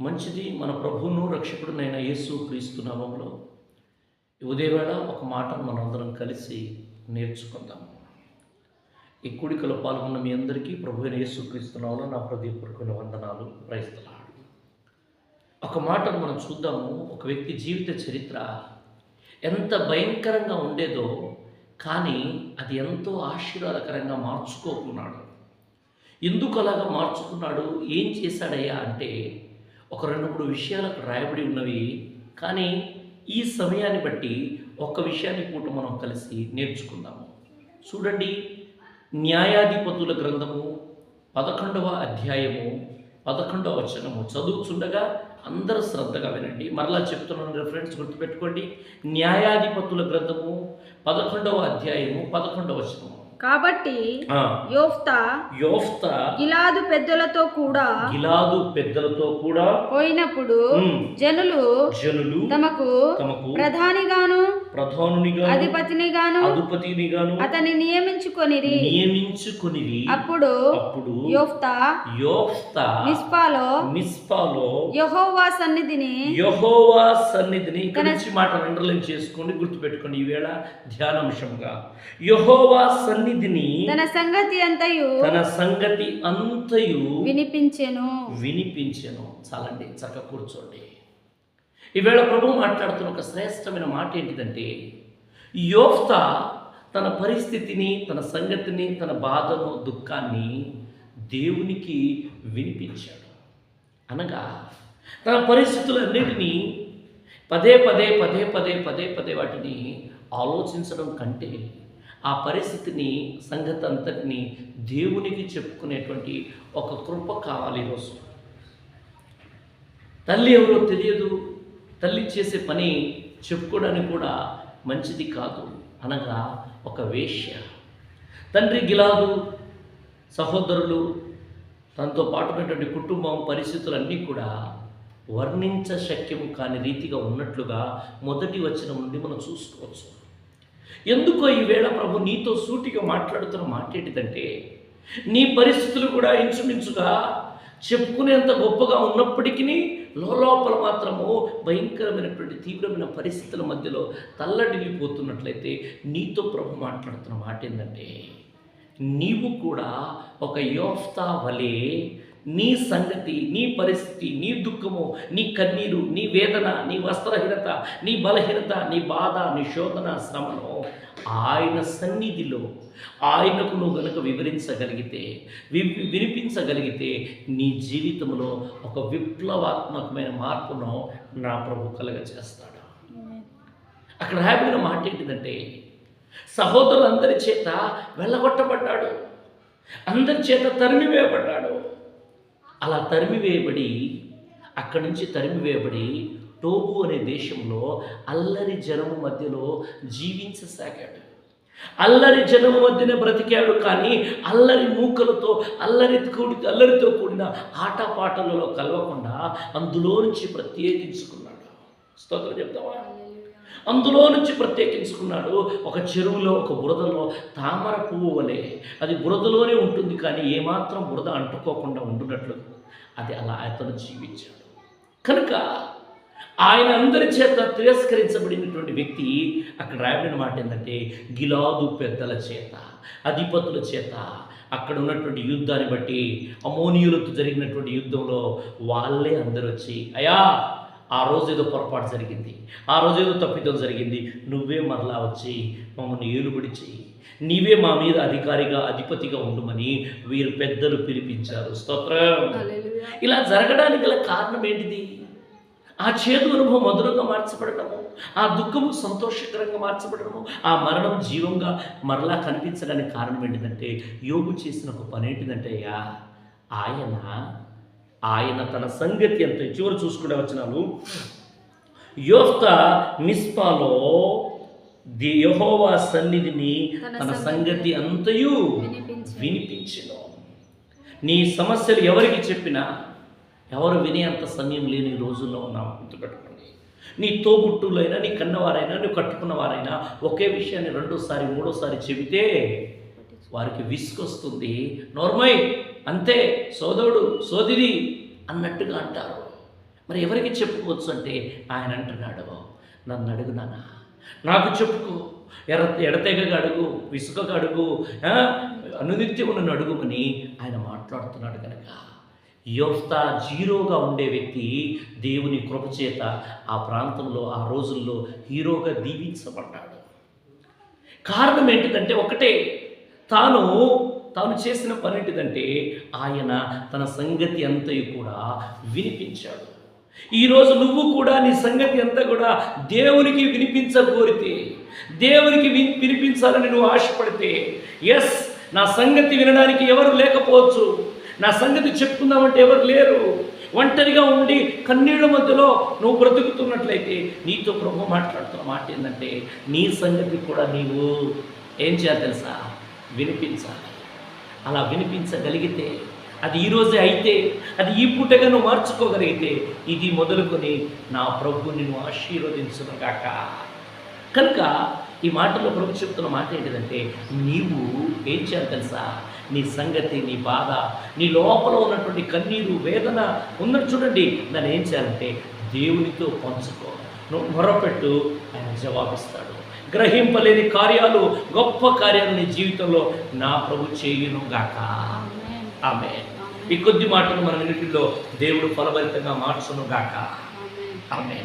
మంచిది మన ప్రభువును రక్షకుడునైన యేసు క్రీస్తు నామంలో. ఉదయవేళ ఒక మాట మనందరం కలిసి నేర్చుకుందాం. ఈ కూడికలో పాల్గొన్న మీ అందరికీ ప్రభు అయిన యేసు క్రీస్తు నామంలో నా హృదయపూర్వకుల వందనాలు. ప్రయత్నాలు ఒక మాటను మనం చూద్దాము. ఒక వ్యక్తి జీవిత చరిత్ర ఎంత భయంకరంగా ఉండేదో కానీ అది ఎంతో ఆశీర్వాదకరంగా మార్చుకోకున్నాడు. ఎందుకు అలాగా మార్చుకున్నాడు? ఏం చేశాడయ్యా అంటే ఒక రెండు మూడు విషయాలకు రాయబడి ఉన్నవి. కానీ ఈ సమయాన్ని బట్టి ఒక్క విషయాన్ని పూట మనం కలిసి నేర్చుకుందాము. చూడండి న్యాయాధిపతుల గ్రంథము పదకొండవ అధ్యాయము పదకొండవ వచనము. చదువుతుండగా అందరూ శ్రద్ధగా వినండి. మరలా చెప్తున్నాను రిఫరెన్స్ గుర్తుపెట్టుకోండి. న్యాయాధిపతుల గ్రంథము పదకొండవ అధ్యాయము పదకొండవ వచనము. కాబట్టి ఆ, యోఫ్తా యోఫ్త గిలాదు పెద్దలతో కూడా గిలాదు పెద్దలతో కూడా పోయినప్పుడు జనులు జనులు తమకు తమకు ప్రధానిగాను ప్రధానునిగా అధిపతినిగాను అధిపతినిగాను అతన్ని నియమించుకొనిరి. నియమించుకునిరి. అప్పుడు అప్పుడు యోఫ్తా యోఫ్త మిస్పాలో మిస్పాలో యెహోవా సన్నిధిని యహోవా సన్నిధిని ఇక్కడ నుంచి మాట అండర్లైన్ చేసుకోండి గుర్తుపెట్టుకోండి ఈవేళ ధ్యానాంశంగా యహోవా సన్నిధిని తన సంగతి అంతయు తన సంగతి అంతయు వినిపించెను. వినిపించెను. చాలండి చక్క కూర్చోండి. ఈవేళ ప్రభు మాట్లాడుతున్న ఒక శ్రేష్టమైన మాట ఏంటిదంటే యోఫ్త తన పరిస్థితిని తన సంగతిని తన బాధను దుఃఖాన్ని దేవునికి వినిపించాడు. అనగా తన పరిస్థితులన్నిటినీ పదే పదే పదే పదే పదే పదే వాటిని ఆలోచించడం కంటే ఆ పరిస్థితిని సంగతి అంతటిని దేవునికి చెప్పుకునేటువంటి ఒక కృప కావాలి ఈరోజు. తల్లి ఎవరో తెలియదు తల్లి చేసే పని చెప్పుకోవడానికి కూడా మంచిది కాదు అనగా ఒక వేష్య తండ్రి గిలాదు సహోదరులు తనతో పాటు ఉన్నటువంటి కుటుంబం పరిస్థితులన్నీ కూడా వర్ణించ శక్యం కాని రీతిగా ఉన్నట్లుగా మొదటి వచ్చిన నుండి మనం చూసుకోవచ్చు. ఎందుకో ఈవేళ ప్రభు నీతో సూటిగా మాట్లాడుతున్న మాట ఏంటిదంటే నీ పరిస్థితులు కూడా ఇంచుమించుగా చెప్పుకునేంత గొప్పగా ఉన్నప్పటికీ లోపల మాత్రము భయంకరమైనటువంటి తీవ్రమైన పరిస్థితుల మధ్యలో తల్లడిల్లిపోతున్నట్లయితే నీతో ప్రభు మాట్లాడుతున్న మాట ఏంటంటే నీవు కూడా ఒక యోఫ్తా వలే నీ సంగతి నీ పరిస్థితి నీ దుఃఖము నీ కన్నీరు నీ వేదన నీ వస్త్రహీనత నీ బలహీనత నీ బాధ నీ శోధన శ్రమను ఆయన సన్నిధిలో ఆయనకు నువ్వు గనుక వివరించగలిగితే వి వినిపించగలిగితే నీ జీవితంలో ఒక విప్లవాత్మకమైన మార్పును నా ప్రభు కలగజేస్తాడు. అక్కడ రాబడిన మాట ఏంటిదంటే సహోదరులందరి చేత వెళ్ళగొట్టబడ్డాడు. అందరి చేత తరిమివేయబడ్డాడు. అలా తరిమివేయబడి అక్కడి నుంచి తరిమివేయబడి టోబు అనే దేశంలో అల్లరి జనము మధ్యలో జీవించసాగాడు. అల్లరి జనము మధ్యనే బ్రతికాడు కానీ అల్లరి మూకలతో అల్లరి కూడి అల్లరితో కూడిన ఆటపాటలలో కలవకుండా అందులో నుంచి ప్రత్యేకించుకున్నాడు. స్తోత్రం చెప్తావా? అందులో నుంచి ప్రత్యేకించుకున్నాడు. ఒక చెరువులో ఒక బురదలో తామర పువ్వు వలె. అది బురదలోనే ఉంటుంది కానీ ఏమాత్రం బురద అంటుకోకుండా ఉండునట్లు. అది అలా అతను జీవించాడు. కనుక ఆయన అందరి చేత తిరస్కరించబడినటువంటి వ్యక్తి అక్కడ రాయబడిన మాట ఏంటంటే గిలాదు పెద్దల చేత అధిపతుల చేత అక్కడ ఉన్నటువంటి యుద్ధాన్ని బట్టి అమోనియులతో జరిగినటువంటి యుద్ధంలో వాళ్ళే అందరూ వచ్చి అయా ఆ రోజు ఏదో పొరపాటు జరిగింది. ఆ రోజు ఏదో తప్పిదం జరిగింది. నువ్వే మరలా వచ్చి మమ్మల్ని ఏలుబడి చెయ్యి. నీవే మా మీద అధికారిగా అధిపతిగా ఉండమని వీరు పెద్దలు పిలిపించారు. స్తోత్రం. ఇలా జరగడానికి గల కారణం ఏంటిది? ఆ చేదు అనుభవం మధురంగా మార్చబడటము ఆ దుఃఖము సంతోషకరంగా మార్చబడటము ఆ మరణం జీవంగా మరలా కనిపించడానికి కారణం ఏంటిదంటే యోగు చేసిన ఒక పని ఏంటిదంటే అయ్యా ఆయన ఆయన తన సంగతి ఎంత చివరి చూసుకుంటే వచ్చినాను యోఫ్త మిస్పాలో ది యహోవా సన్నిధిని తన సంగతి అంతయు వినిపించెను. నీ సమస్యలు ఎవరికి చెప్పినా ఎవరు వినేంత సమయం లేని రోజుల్లో ఉన్నావు. గుర్తుపెట్టుకోండి. నీ తోబుట్టులైనా నీ కన్నవారైనా నువ్వు కట్టుకున్నవారైనా ఒకే విషయాన్ని రెండోసారి మూడోసారి చెబితే వారికి విసుకొస్తుంది నోర్మై అంతే సోదరుడు సోదిరి అన్నట్టుగా అంటారు. మరి ఎవరికి చెప్పుకోవచ్చు అంటే ఆయన అంటున్నాడు నన్ను అడుగు నాన్న. నాకు చెప్పుకో. ఎర ఎడతెగగా అడుగు విసుకగా అడుగు అనునిత్యము నన్ను అడుగుమని ఆయన మాట్లాడుతున్నాడు కనుక. యోస్త జీరోగా ఉండే వ్యక్తి దేవుని కృపచేత ఆ ప్రాంతంలో ఆ రోజుల్లో హీరోగా దీవించబడ్డాడు. కారణం ఏంటిదంటే ఒకటే తాను తాను చేసిన పని ఏంటిదంటే ఆయన తన సంగతి అంతయు కూడా వినిపించాడు. ఈరోజు నువ్వు కూడా నీ సంగతి అంతా కూడా దేవునికి వినిపించగోరితే దేవునికి విని వినిపించాలని నువ్వు ఆశపడితే ఎస్ నా సంగతి వినడానికి ఎవరు లేకపోవచ్చు. నా సంగతి చెప్పుకుందామంటే ఎవరు లేరు. ఒంటరిగా ఉండి కన్నీళ్ళ మధ్యలో నువ్వు బ్రతుకుతున్నట్లయితే నీతో ప్రభు మాట్లాడుతున్న మాట ఏంటంటే నీ సంగతి కూడా నీవు ఏం చేయాలి తెలుసా? వినిపించాలి. అలా వినిపించగలిగితే అది ఈరోజే అయితే అది ఈ పూటగా నువ్వు మార్చుకోగలిగితే ఇది మొదలుకొని నా ప్రభు నిన్ను ఆశీర్వదించునుగాక. కనుక ఈ మాటలో ప్రభు చెప్తున్న మాట ఏంటిదంటే నీవు ఏం చేయాలి తెలుసా? నీ సంగతి నీ బాధ నీ లోపల ఉన్నటువంటి కన్నీరు వేదన ఉన్నది చూడండి. దాన్ని ఏం చేయాలంటే దేవునితో పంచుకో. నువ్వు మొరపెట్టు ఆయన జవాబిస్తాడు. గ్రహింపలేని కార్యాలు గొప్ప కార్యాలు నీ జీవితంలో నా ప్రభు చేయును గాక. ఆమె ఈ కొద్ది మాటలు మన వినిటిలో దేవుడు ఫలభరితంగా మార్చును గాక. ఆమె